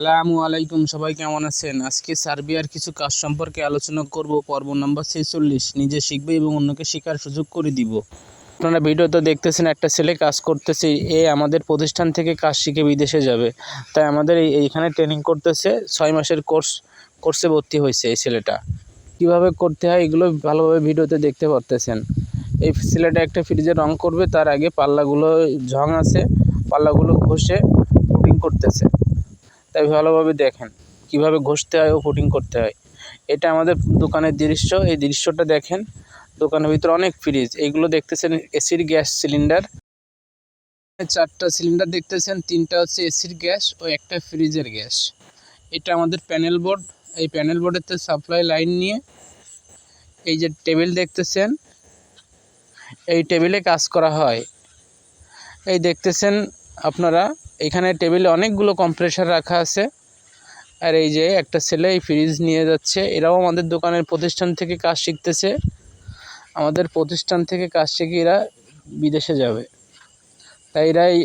আসসালামু আলাইকুম, সবাই কেমন আছেন? আজকে সার্বিয়ার কিছু কাজ সম্পর্কে আলোচনা করব। পর্ব নাম্বার ছেচল্লিশ। নিজে শিখবে এবং অন্যকে শেখার সুযোগ করে দিব। আপনারা ভিডিওতে দেখতেছেন, একটা ছেলে কাজ করতেছে। এ আমাদের প্রতিষ্ঠান থেকে কাজ শিখে বিদেশে যাবে। তাই আমাদের এই- এইখানে ট্রেনিং করতেছে। ছয় মাসের কোর্স কোর্সে ভর্তি হয়েছে এই ছেলেটা। কীভাবে করতে হয় এগুলো ভালোভাবে ভিডিওতে দেখতে পারতেছেন। এই ছেলেটা একটা ফ্রিজে রং করবে। তার আগে পাল্লাগুলো ঝং আছে। পাল্লাগুলো ঘষে ফুটিং করতেছে। তাই ভালোভাবে দেখেন কীভাবে ঘষতে হয় ও ফুটিং করতে হয়। এটা আমাদের দোকানের দৃশ্য, এই দৃশ্যটা দেখেন। দোকানের ভিতরে অনেক ফ্রিজ এইগুলো দেখতেছেন এসির গ্যাস সিলিন্ডার। চারটা সিলিন্ডার দেখতেছেন, তিনটা হচ্ছে এসির গ্যাস ও একটা ফ্রিজের গ্যাস। এটা আমাদের প্যানেল বোর্ড এই প্যানেল বোর্ডের সাপ্লাই লাইন নিয়ে এই যে টেবিল দেখতেছেন, এই টেবিলে কাজ করা হয়। এই দেখতেছেন আপনারা এখানে টেবিলে অনেকগুলো কম্প্রেসার রাখা আছে। আর এই যে একটা ছেলে এই ফ্রিজ নিয়ে যাচ্ছে। এরাও আমাদের দোকানের প্রতিষ্ঠান থেকে কাজ শিখতেছে। আমাদের প্রতিষ্ঠান থেকে কাজ শিখে এরা বিদেশে যাবে। তাই এরা এই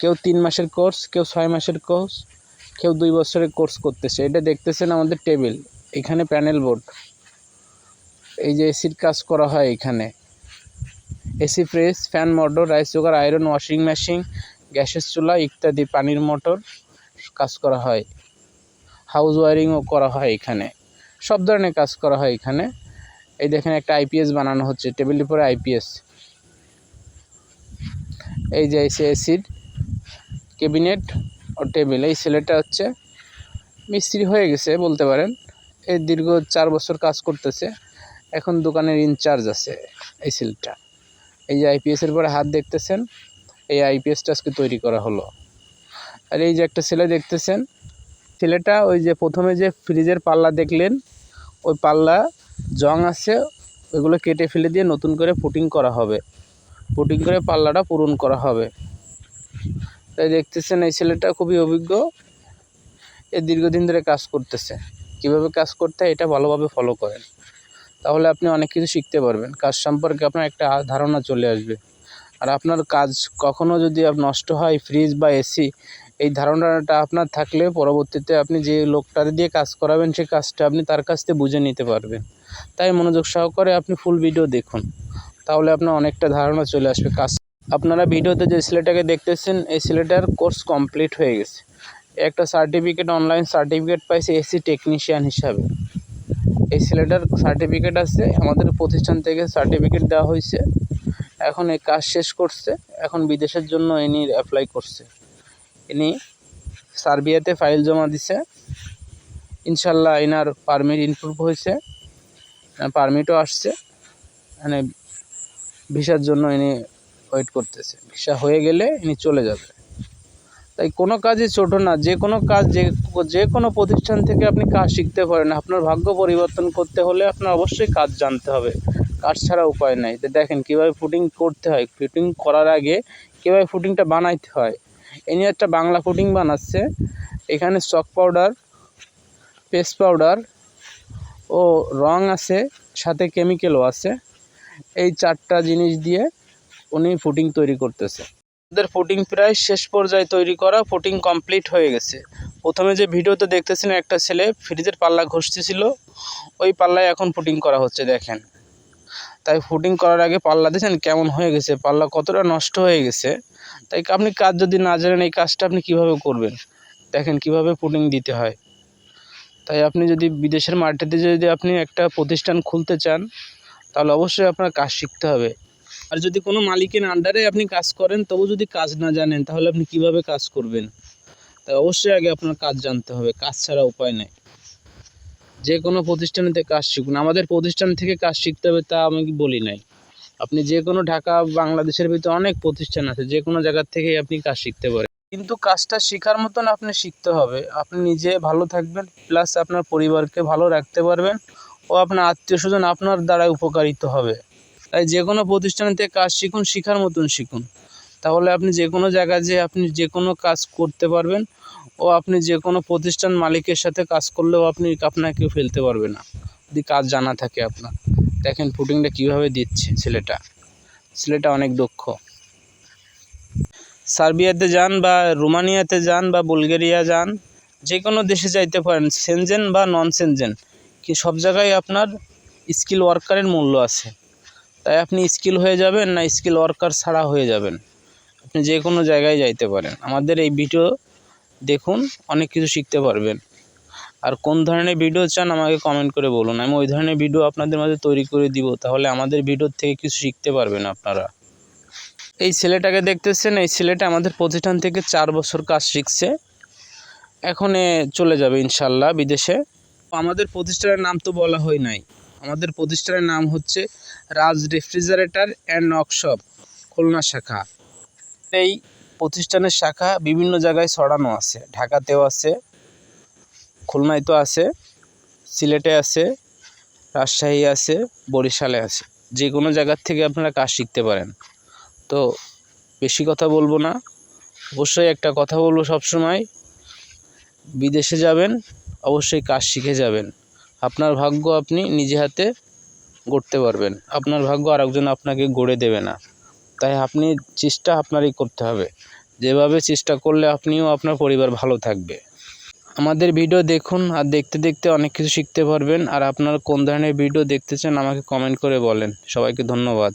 কেউ তিন মাসের কোর্স কেউ ছয় মাসের কোর্স কেউ দুই বছরের কোর্স করতেছে। এটা দেখতেছেন আমাদের টেবিল এখানে প্যানেল বোর্ড এই যে এসির কাজ করা হয় এখানে। AC fridge fan motor rice cooker iron washing machine গ্যাসের চুলা ইত্যাদি, পানির মোটর কাজ করা হয়। হাউস ওয়ারিংও করা হয় এখানে। সব ধরনের কাজ করা হয় এখানে। এই দেখেন একটা আইপিএস বানানো হচ্ছে টেবিলের উপরে আইপিএস এই যে এসে এসির ক্যাবিনেট ও টেবিল, এই ছেলেটা হচ্ছে মিস্ত্রি হয়ে গেছে বলতে পারেন। এই দীর্ঘ চার বছর কাজ করতেছে। এখন দোকানের ইনচার্জ আছে এই ছেলেটা এই যে আইপিএসের পরে হাত দেখতেছেন। এই আইপিএসটা আজকে তৈরি করা হলো। আর এই যে একটা ছেলে দেখতেছেন, ছেলেটা ওই যে প্রথমে যে ফ্রিজের পাল্লা দেখলেন, ওই পাল্লা জং আছে, ওইগুলো কেটে ফেলে দিয়ে নতুন করে পুটিং করা হবে। পুটিং করে পাল্লাটা পূরণ করা হবে। তাই দেখতেছেন এই ছেলেটা খুবই অভিজ্ঞ। এ দীর্ঘদিন ধরে কাজ করতেছে। কীভাবে কাজ করতে এটা ভালোভাবে ফলো করেন। তাহলে আপনি অনেক কিছু শিখতে পারবেন। কাজ সম্পর্কে আপনার একটা ধারণা চলে আসবে। আর আপনার কাজ কখনো যদি নষ্ট হয় ফ্রিজ বা এসি এই ধারণাটা আপনার থাকলে পরবর্তীতে আপনি যে লোকটার দিয়ে কাজ করাবেন সেই কাজটা আপনি তার কাছ থেকে বুঝে নিতে পারবেন। তাই মনোযোগ সহকারে আপনি ফুল ভিডিও দেখুন। তাহলে আপনার অনেকটা ধারণা চলে আসবে। কাজ আপনারা ভিডিওতে যে ছেলেটাকে দেখতেছেন, এই ছেলেটার কোর্স কমপ্লিট হয়ে গেছে। একটা সার্টিফিকেট অনলাইন সার্টিফিকেট পাইছে এসি টেকনিশিয়ান হিসাবে। এই ছেলেটার সার্টিফিকেট আছে, আমাদের প্রতিষ্ঠান থেকে সার্টিফিকেট দেওয়া হয়েছে এখন এই কাজ শেষ করছে, এখন বিদেশের জন্য ইনি অ্যাপ্লাই করছে। ইনি সার্বিয়াতে ফাইল জমা দিছে। ইনশাল্লাহ এনার পারমিট ইনপ্রুভ হয়েছে পারমিটও আসছে। মানে ভিসার জন্য ইনি ওয়েট করতেছে। ভিসা হয়ে গেলে ইনি চলে যাবে। তাই কোনো কাজই ছোটো না, যে কোনো কাজ, যে যে কোনো প্রতিষ্ঠান থেকে আপনি কাজ শিখতে পারেন। আপনার ভাগ্য পরিবর্তন করতে হলে আপনার অবশ্যই কাজ জানতে হবে। কাজ ছাড়া উপায় নাই। তো দেখেন কীভাবে ফুটিং করতে হয়। ফুটিং করার আগে কীভাবে ফুটিংটা বানাইতে হয়। এ নিয়ে একটা বাংলা ফুটিং বানাচ্ছে। এখানে চক পাউডার পেস্ট পাউডার ও রং আছে, সাথে কেমিক্যালও আছে। এই চারটা জিনিস দিয়ে উনি ফুটিং তৈরি করতেছে। ওদের ফুটিং প্রায় শেষ পর্যায়ে তৈরি করা ফুটিং কমপ্লিট হয়ে গেছে। প্রথমে যে ভিডিওতে দেখতেছেন, একটা ছেলে ফ্রিজের পাল্লা ঘষতেছিল। ওই পাল্লায় এখন ফুটিং করা হচ্ছে, দেখেন। তাই ফুটিং করার আগে পাল্লা দেখেন কেমন হয়ে গেছে, পাল্লা কতটা নষ্ট হয়ে গেছে। তাই আপনি কাজ যদি না জানেন, এই কাজটা আপনি কীভাবে করবেন? দেখেন কীভাবে পুডিং দিতে হয়। তাই আপনি যদি বিদেশের মাটিতে যদি আপনি একটা প্রতিষ্ঠান খুলতে চান, তাহলে অবশ্যই আপনার কাজ শিখতে হবে। আর যদি কোনো মালিকের আন্ডারে আপনি কাজ করেন, তবু যদি কাজ না জানেন, তাহলে আপনি কীভাবে কাজ করবেন? তাই অবশ্যই আগে আপনার কাজ জানতে হবে, কাজ ছাড়া উপায় নেই। যে কোনো প্রতিষ্ঠানেতে কাজ শিখুন। আমাদের প্রতিষ্ঠান থেকে কাজ শিখতে হবে তা আমি বলি নাই। আপনি যে কোনো ঢাকা, বাংলাদেশের ভিতরে অনেক প্রতিষ্ঠান আছে, যে কোনো জায়গার থেকেই আপনি কাজ শিখতে পারেন। কিন্তু কাজটা শেখার মতন আপনি শিখতে হবে। আপনি নিজে ভালো থাকবেন, প্লাস আপনার পরিবারকে ভালো রাখতে পারবেন ও আপনার আত্মীয় স্বজন আপনার দ্বারা উপকারিত হবে। তাই যে কোনো প্রতিষ্ঠান থেকে কাজ শিখুন, শেখার মতন শিখুন। তাহলে আপনি যে কোনো জায়গায় যে আপনি যে কোনো কাজ করতে পারবেন ও আপনি যে কোনো প্রতিষ্ঠান মালিকের সাথে কাজ করলেও আপনি আপনাকে ফেলতে পারবে না। যদি কাজ জানা থাকে আপনার। দেখেন ফুটিংটা কীভাবে দিচ্ছে ছেলেটা। ছেলেটা অনেক দক্ষ। সার্বিয়াতে যান বা রোমানিয়াতে যান বা বুলগেরিয়া যান যে কোনো দেশে যাইতে পারেন। সেনজেন বা নন সেনজেন কি সব জায়গায় আপনার স্কিল ওয়ার্কারের মূল্য আছে। তাই আপনি স্কিল হয়ে যাবেন না স্কিল ওয়ার্কার ছাড়া হয়ে যাবেন। আপনি যে কোনো জায়গায় যাইতে পারেন। আমাদের এই ভিডিও দেখুন, অনেক কিছু শিখতে পারবেন। আর কোন ধরনের ভিডিও চান আমাকে কমেন্ট করে বলুন। আমি ওই ধরনের ভিডিও আপনাদের মাঝে তৈরি করে দিব, তাহলে আমাদের ভিডিওর থেকে কিছু শিখতে পারবেন আপনারা। এই ছেলেটাকে দেখতেছেন, এই ছেলেটা আমাদের প্রতিষ্ঠান থেকে চার বছর কাজ শিখছে। এখন চলে যাবে ইনশাল্লাহ বিদেশে। আমাদের প্রতিষ্ঠানের নাম তো বলা হয় নাই। আমাদের প্রতিষ্ঠানের নাম হচ্ছে রাজ রেফ্রিজারেটর অ্যান্ড নকশপ, খুলনা শাখা। এই প্রতিষ্ঠানের শাখা বিভিন্ন জায়গায় ছড়ানো আছে। ঢাকাতেও আছে খুলনায় তো আছে, সিলেটে আছে রাজশাহী আছে, বরিশালে আছে। যে কোনো জায়গার থেকে আপনারা কাজ শিখতে পারেন। তো বেশি কথা বলব না। অবশ্যই একটা কথা বলব সবসময়, বিদেশে যাবেন, অবশ্যই কাজ শিখে যাবেন। আপনার ভাগ্য আপনি নিজে হাতে গড়তে পারবেন। আপনার ভাগ্য আরেকজন আপনাকে গড়ে দেবে না। তাই আপনি চেষ্টা আপনারই করতে হবে। যেভাবে চেষ্টা করলে আপনিও আপনার পরিবার ভালো থাকবে। আমাদের ভিডিও দেখুন আর দেখতে দেখতে অনেক কিছু শিখতে পারবেন। আর আপনারা কোন ধরনের ভিডিও দেখতে চান আমাকে কমেন্ট করে বলেন। সবাইকে ধন্যবাদ।